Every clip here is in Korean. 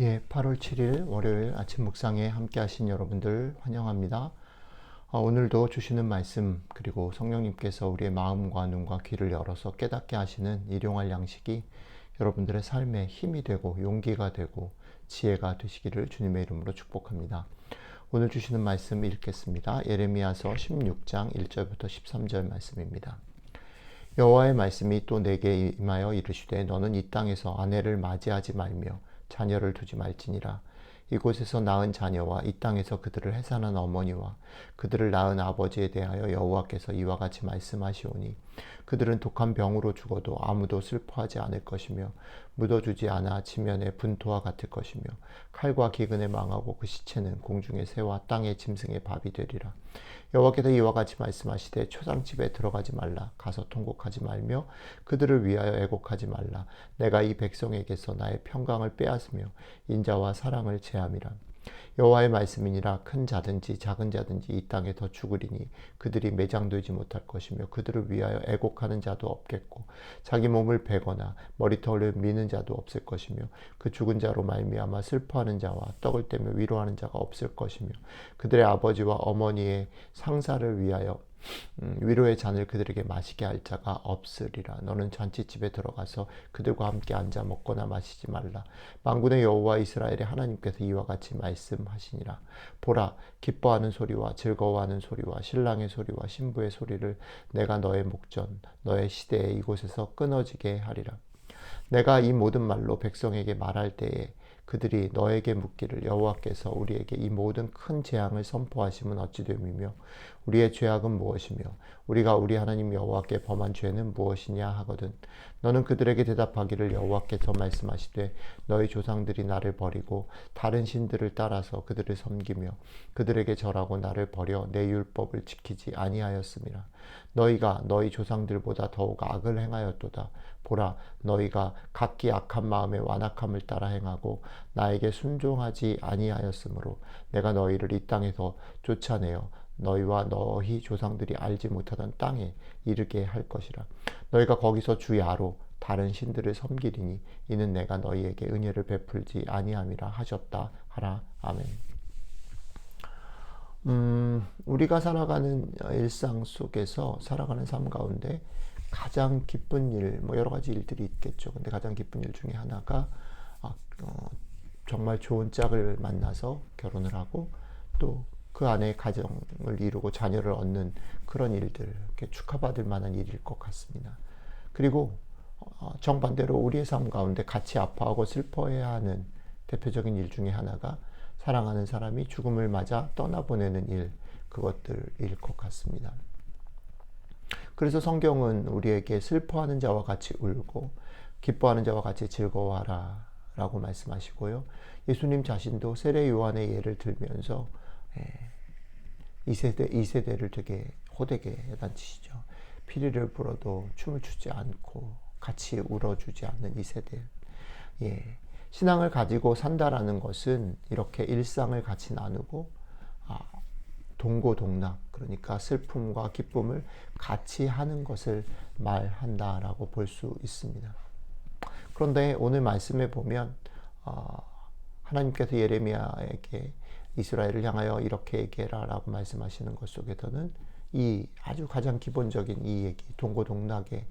예, 8월 7일 월요일 아침 묵상에 함께 하신 여러분들 환영합니다. 어, 오늘도 주시는 말씀 그리고 성령님께서 우리의 마음과 눈과 귀를 열어서 깨닫게 하시는 일용할 양식이 여러분들의 삶에 힘이 되고 용기가 되고 지혜가 되시기를 주님의 이름으로 축복합니다. 오늘 주시는 말씀 읽겠습니다. 예레미야서 16장 1절부터 13절 말씀입니다. 여호와의 말씀이 또 내게 임하여 이르시되 너는 이 땅에서 아내를 맞이하지 말며 자녀를 두지 말지니라. 이곳에서 낳은 자녀와 이 땅에서 그들을 해산한 어머니와 그들을 낳은 아버지에 대하여 여호와께서 이와 같이 말씀하시오니 그들은 독한 병으로 죽어도 아무도 슬퍼하지 않을 것이며 묻어주지 않아 지면의 분토와 같을 것이며 칼과 기근에 망하고 그 시체는 공중의 새와 땅의 짐승의 밥이 되리라. 여호와께서 이와 같이 말씀하시되 초상집에 들어가지 말라. 가서 통곡하지 말며 그들을 위하여 애곡하지 말라. 내가 이 백성에게서 나의 평강을 빼앗으며 인자와 사랑을 제함이라 여호와의 말씀이니라. 큰 자든지 작은 자든지 이 땅에 더 죽으리니 그들이 매장되지 못할 것이며 그들을 위하여 애곡하는 자도 없겠고 자기 몸을 베거나 머리털을 미는 자도 없을 것이며 그 죽은 자로 말미암아 슬퍼하는 자와 떡을 떼며 위로하는 자가 없을 것이며 그들의 아버지와 어머니의 상사를 위하여 음, 위로의 잔을 그들에게 마시게 할 자가 없으리라. 너는 잔치집에 들어가서 그들과 함께 앉아 먹거나 마시지 말라. 만군의 여호와 이스라엘의 하나님께서 이와 같이 말씀하시니라. 보라, 기뻐하는 소리와 즐거워하는 소리와 신랑의 소리와 신부의 소리를 내가 너의 목전, 너의 시대에 이곳에서 끊어지게 하리라. 내가 이 모든 말로 백성에게 말할 때에 그들이 너에게 묻기를 여호와께서 우리에게 이 모든 큰 재앙을 선포하심은 어찌 됨이며 우리의 죄악은 무엇이며 우리가 우리 하나님 여호와께 범한 죄는 무엇이냐 하거든. 너는 그들에게 대답하기를 여호와께서 말씀하시되 너희 조상들이 나를 버리고 다른 신들을 따라서 그들을 섬기며 그들에게 절하고 나를 버려 내 율법을 지키지 아니하였음이라. 너희가 너희 조상들보다 더욱 악을 행하였도다. 보라 너희가 각기 악한 마음의 완악함을 따라 행하고 나에게 순종하지 아니하였으므로 내가 너희를 이 땅에서 쫓아내어 너희와 너희 조상들이 알지 못하던 땅에 이르게 할 것이라 너희가 거기서 주 야로 다른 신들을 섬기리니 이는 내가 너희에게 은혜를 베풀지 아니함이라 하셨다 하라 아멘. 음, 우리가 살아가는 일상 속에서 살아가는 삶 가운데 가장 기쁜 일, 뭐 여러 가지 일들이 있겠죠. 근데 가장 기쁜 일 중에 하나가 아, 어, 정말 좋은 짝을 만나서 결혼을 하고 또 그 안에 가정을 이루고 자녀를 얻는 그런 일들, 축하받을 만한 일일 것 같습니다. 그리고 어, 정반대로 우리의 삶 가운데 같이 아파하고 슬퍼해야 하는 대표적인 일 중에 하나가 사랑하는 사람이 죽음을 맞아 떠나보내는 일, 그것들일 것 같습니다. 그래서 성경은 우리에게 슬퍼하는 자와 같이 울고 기뻐하는 자와 같이 즐거워하라 라고 말씀하시고요. 예수님 자신도 세례 요한의 예를 들면서 예, 이 세대 이 세대를 되게 호되게 야단치시죠. 피리를 불어도 춤을 추지 않고 같이 울어주지 않는 이 세대. 예. 신앙을 가지고 산다라는 것은 이렇게 일상을 같이 나누고 아, 동고동락 그러니까 슬픔과 기쁨을 같이 하는 것을 말한다라고 볼 수 있습니다. 그런데 오늘 말씀에 보면 어, 하나님께서 예레미야에게 이스라엘을 향하여 이렇게 얘기해라 라고 말씀하시는 것 속에서는 이 아주 가장 기본적인 이 얘기 동고동락의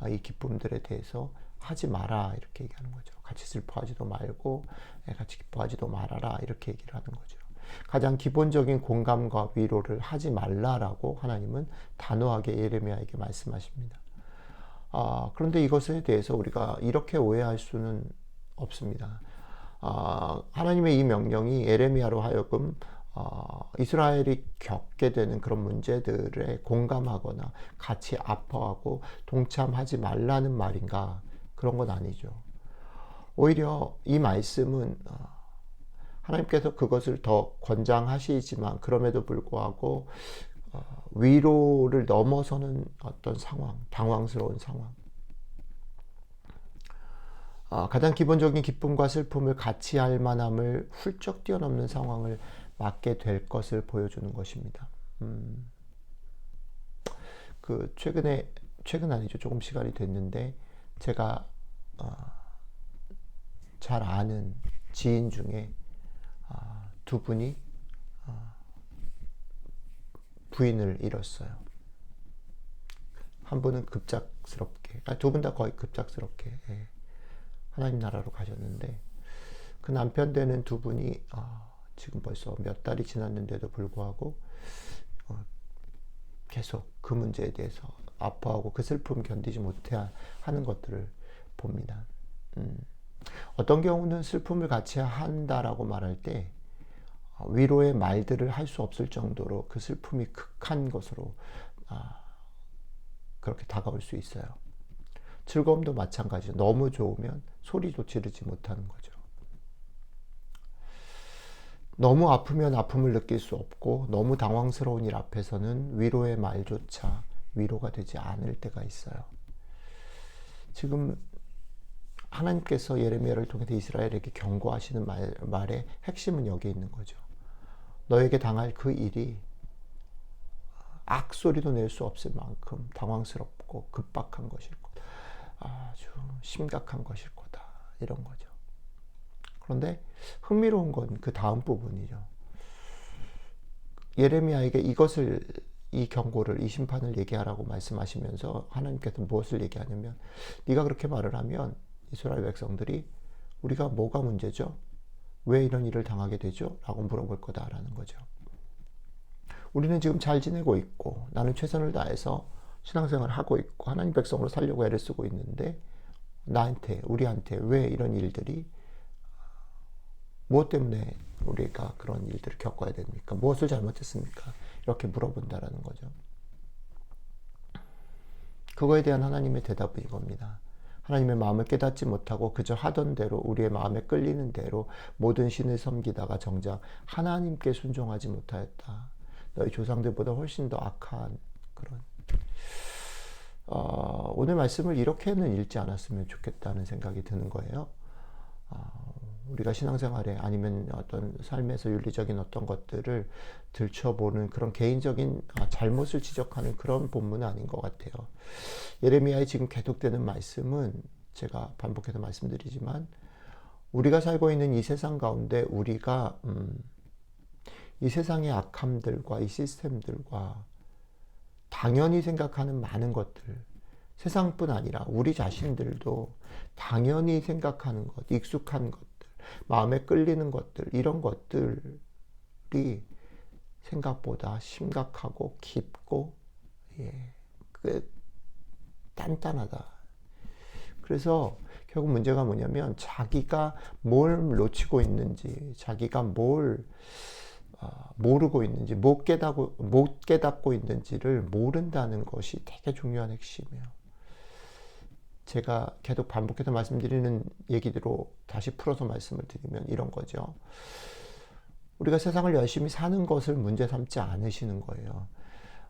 아, 이 기쁨들에 대해서 하지 마라 이렇게 얘기하는 거죠. 같이 슬퍼하지도 말고 예, 같이 기뻐하지도 말아라 이렇게 얘기를 하는 거죠. 가장 기본적인 공감과 위로를 하지 말라라고 하나님은 단호하게 예레미야에게 말씀하십니다. 아, 그런데 이것에 대해서 우리가 이렇게 오해할 수는 없습니다. 아, 하나님의 이 명령이 예레미야로 하여금 어, 이스라엘이 겪게 되는 그런 문제들에 공감하거나 같이 아파하고 동참하지 말라는 말인가 그런 건 아니죠. 오히려 이 말씀은 어, 하나님께서 그것을 더 권장하시지만 그럼에도 불구하고 어, 위로를 넘어서는 어떤 상황, 당황스러운 상황. 어, 가장 기본적인 기쁨과 슬픔을 같이 할 만함을 훌쩍 뛰어넘는 상황을 맞게 될 것을 보여주는 것입니다. 음, 그 최근에 최근 아니죠 조금 시간이 됐는데 제가 어, 잘 아는 지인 중에 아, 두 분이 아, 부인을 잃었어요. 한 분은 급작스럽게, 아, 두분 다 거의 급작스럽게 예, 하나님 나라로 가셨는데 그 남편 되는 두 분이 아, 지금 벌써 몇 달이 지났는데도 불구하고 어, 계속 그 문제에 대해서 아파하고 그 슬픔 견디지 못해 하는 것들을 봅니다. 음. 어떤 경우는 슬픔을 같이 한다라고 말할 때 어, 위로의 말들을 할 수 없을 정도로 그 슬픔이 극한 것으로 아, 그렇게 다가올 수 있어요. 즐거움도 마찬가지죠. 너무 좋으면 소리도 지르지 못하는 거죠. 너무 아프면 아픔을 느낄 수 없고 너무 당황스러운 일 앞에서는 위로의 말조차 위로가 되지 않을 때가 있어요. 지금 하나님께서 예레미야를 통해서 이스라엘에게 경고하시는 말, 말의 핵심은 여기 있는 거죠. 너에게 당할 그 일이 악소리도 낼 수 없을 만큼 당황스럽고 급박한 것일. 아주 심각한 것일 거다. 이런 거죠. 그런데 흥미로운 건 그 다음 부분이죠. 예레미야에게 이것을 이 경고를 이 심판을 얘기하라고 말씀하시면서 하나님께서 무엇을 얘기하냐면 네가 그렇게 말을 하면 이스라엘 백성들이 우리가 뭐가 문제죠? 왜 이런 일을 당하게 되죠? 라고 물어볼 거다라는 거죠. 우리는 지금 잘 지내고 있고 나는 최선을 다해서 신앙생활을 하고 있고 하나님 백성으로 살려고 애를 쓰고 있는데 나한테 우리한테 왜 이런 일들이 무엇 때문에 우리가 그런 일들을 겪어야 됩니까? 무엇을 잘못했습니까? 이렇게 물어본다라는 거죠. 그거에 대한 하나님의 대답은 이겁니다. 하나님의 마음을 깨닫지 못하고 그저 하던 대로 우리의 마음에 끌리는 대로 모든 신을 섬기다가 정작 하나님께 순종하지 못하였다. 너희 조상들보다 훨씬 더 악한 그런 어, 오늘 말씀을 이렇게는 읽지 않았으면 좋겠다는 생각이 드는 거예요. 어, 우리가 신앙생활에 아니면 어떤 삶에서 윤리적인 어떤 것들을 들춰보는 그런 개인적인 아, 잘못을 지적하는 그런 본문은 아닌 것 같아요. 예레미야의 지금 계속되는 말씀은 제가 반복해서 말씀드리지만 우리가 살고 있는 이 세상 가운데 우리가 음, 이 세상의 악함들과 이 시스템들과 당연히 생각하는 많은 것들, 세상뿐 아니라 우리 자신들도 당연히 생각하는 것, 익숙한 것들, 마음에 끌리는 것들, 이런 것들이 생각보다 심각하고 깊고, 예, 그, 단단하다. 그래서 결국 문제가 뭐냐면 자기가 뭘 놓치고 있는지, 자기가 뭘 아, 모르고 있는지, 못 깨닫고, 못 깨닫고 있는지를 모른다는 것이 되게 중요한 핵심이에요. 제가 계속 반복해서 말씀드리는 얘기대로 다시 풀어서 말씀을 드리면 이런 거죠. 우리가 세상을 열심히 사는 것을 문제 삼지 않으시는 거예요.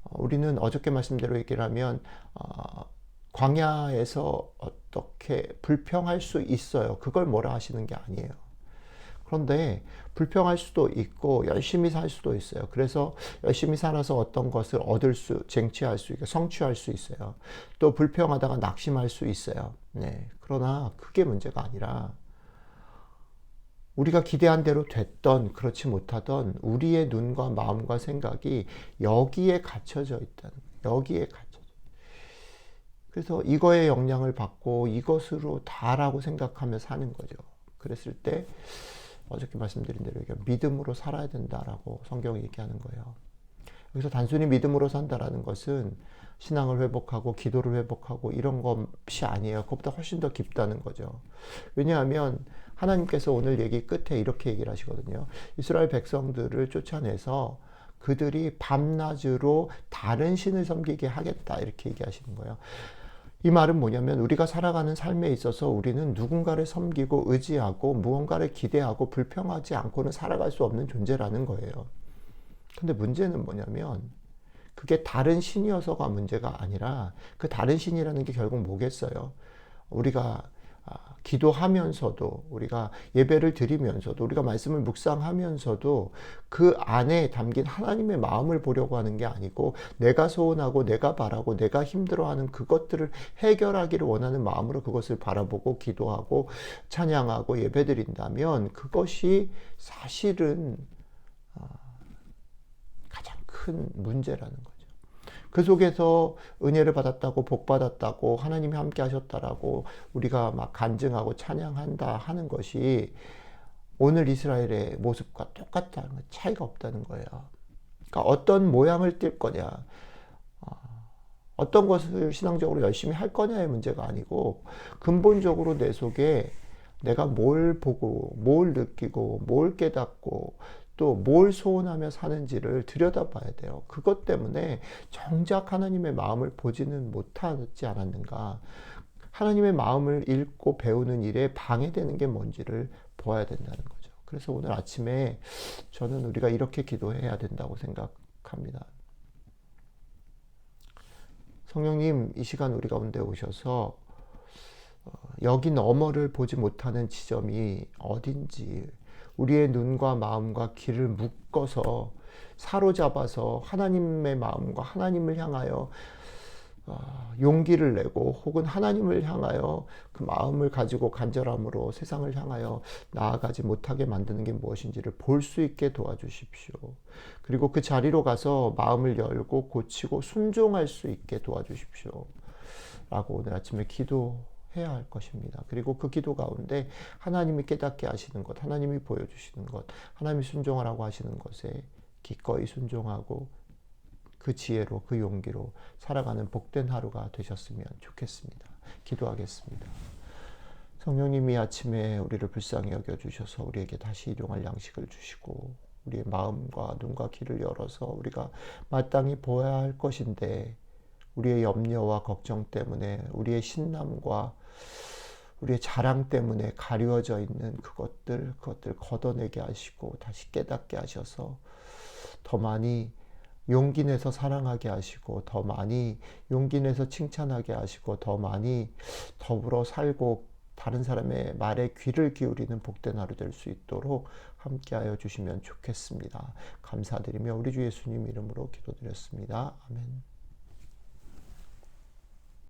어, 우리는 어저께 말씀대로 얘기를 하면, 어, 광야에서 어떻게 불평할 수 있어요. 그걸 뭐라 하시는 게 아니에요. 그런데 불평할 수도 있고 열심히 살 수도 있어요. 그래서 열심히 살아서 어떤 것을 얻을 수, 쟁취할 수 있고 성취할 수 있어요. 또 불평하다가 낙심할 수 있어요. 네. 그러나 그게 문제가 아니라 우리가 기대한 대로 됐던 그렇지 못하던 우리의 눈과 마음과 생각이 여기에 갇혀져 있다는 여기에 갇혀. 그래서 이거에 영향을 받고 이것으로 다라고 생각하며 사는 거죠. 그랬을 때 어저께 말씀드린 대로 믿음으로 살아야 된다라고 성경이 얘기하는 거예요. 여기서 단순히 믿음으로 산다라는 것은 신앙을 회복하고 기도를 회복하고 이런 것이 아니에요. 그것보다 훨씬 더 깊다는 거죠. 왜냐하면 하나님께서 오늘 얘기 끝에 이렇게 얘기를 하시거든요. 이스라엘 백성들을 쫓아내서 그들이 밤낮으로 다른 신을 섬기게 하겠다 이렇게 얘기하시는 거예요. 이 말은 뭐냐면 우리가 살아가는 삶에 있어서 우리는 누군가를 섬기고 의지하고 무언가를 기대하고 불평하지 않고는 살아갈 수 없는 존재라는 거예요. 근데 문제는 뭐냐면 그게 다른 신이어서가 문제가 아니라 그 다른 신이라는 게 결국 뭐겠어요? 우리가 아, 기도하면서도 우리가 예배를 드리면서도 우리가 말씀을 묵상하면서도 그 안에 담긴 하나님의 마음을 보려고 하는 게 아니고 내가 소원하고 내가 바라고 내가 힘들어하는 그것들을 해결하기를 원하는 마음으로 그것을 바라보고 기도하고 찬양하고 예배드린다면 그것이 사실은 어, 가장 큰 문제라는 거죠. 그 속에서 은혜를 받았다고 복 받았다고 하나님이 함께 하셨다라고 우리가 막 간증하고 찬양한다 하는 것이 오늘 이스라엘의 모습과 똑같다는 거 차이가 없다는 거예요. 그러니까 어떤 모양을 띌 거냐, 어, 어떤 것을 신앙적으로 열심히 할 거냐의 문제가 아니고 근본적으로 내 속에 내가 뭘 보고, 뭘 느끼고, 뭘 깨닫고, 또 뭘 소원하며 사는지를 들여다봐야 돼요. 그것 때문에 정작 하나님의 마음을 보지는 못하지 않았는가. 하나님의 마음을 읽고 배우는 일에 방해되는 게 뭔지를 보아야 된다는 거죠. 그래서 오늘 아침에 저는 우리가 이렇게 기도해야 된다고 생각합니다. 성령님, 이 시간 우리 가운데 오셔서 어, 여기 너머를 보지 못하는 지점이 어딘지 우리의 눈과 마음과 귀를 묶어서 사로잡아서 하나님의 마음과 하나님을 향하여 어, 용기를 내고 혹은 하나님을 향하여 그 마음을 가지고 간절함으로 세상을 향하여 나아가지 못하게 만드는 게 무엇인지를 볼 수 있게 도와주십시오. 그리고 그 자리로 가서 마음을 열고 고치고 순종할 수 있게 도와주십시오. 라고 오늘 아침에 기도 해야 할 것입니다. 그리고 그 기도 가운데 하나님이 깨닫게 하시는 것, 하나님이 보여주시는 것, 하나님이 순종하라고 하시는 것에 기꺼이 순종하고 그 지혜로 그 용기로 살아가는 복된 하루가 되셨으면 좋겠습니다. 기도하겠습니다. 성령님이 아침에 우리를 불쌍히 여겨 주셔서 우리에게 다시 일용할 양식을 주시고 우리의 마음과 눈과 귀를 열어서 우리가 마땅히 보아야 할 것인데 우리의 염려와 걱정 때문에 우리의 신남과 우리의 자랑 때문에 가려져 있는 그것들, 그것들 걷어내게 하시고 다시 깨닫게 하셔서 더 많이 용기 내서 사랑하게 하시고 더 많이 용기 내서 칭찬하게 하시고 더 많이 더불어 살고 다른 사람의 말에 귀를 기울이는 복된 하루 될 수 있도록 함께하여 주시면 좋겠습니다. 감사드리며 우리 주 예수님 이름으로 기도드렸습니다. 아멘.